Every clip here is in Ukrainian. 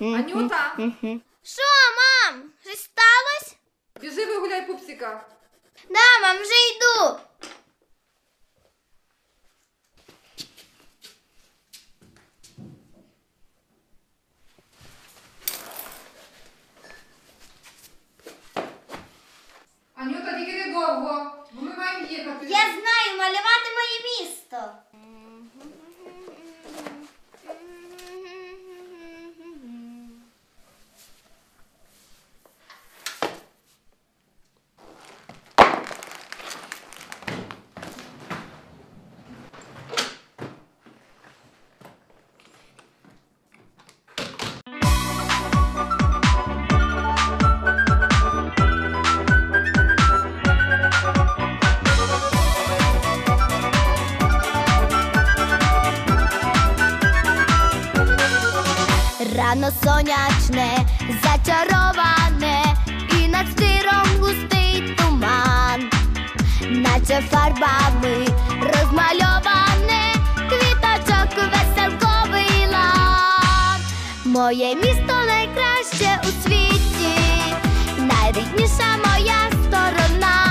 Анюта, Що, мам? Щось сталося? біжи вигуляй пупсика. Да, мам, вже йду. Рано сонячне, зачароване, і над стиром густий туман, наче фарбами розмальоване, квіточок веселковий лан. Моє місто найкраще у світі, найрідніша моя сторона,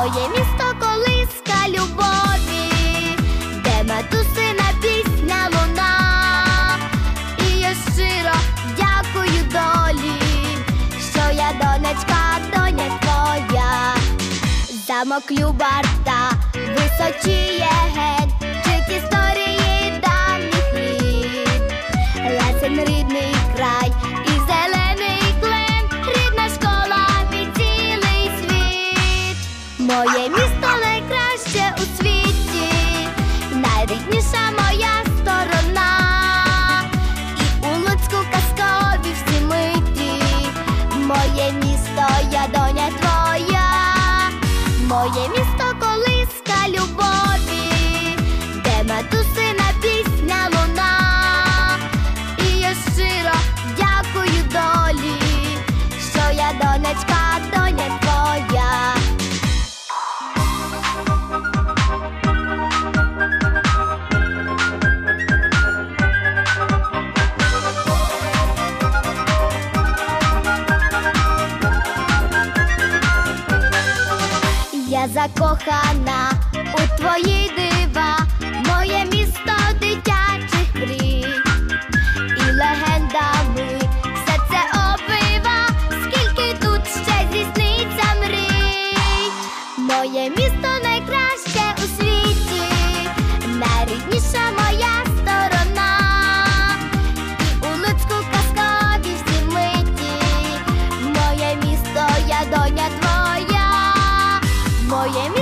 моє місто колиска любові, де матусина пісня луна, і я щиро дякую долі, що я донечка, доня твоя, замок Любарта височіє. ген, Моє місто Я закохана у твої дива, моє місто дитячих мрій. І легендами все це обива, скільки тут ще здійсниться мрій, моє місто найкраще у світі, найрідніша моя сторона, і у Луцьку казкові миті, моє місто я доня твоя. Oyeme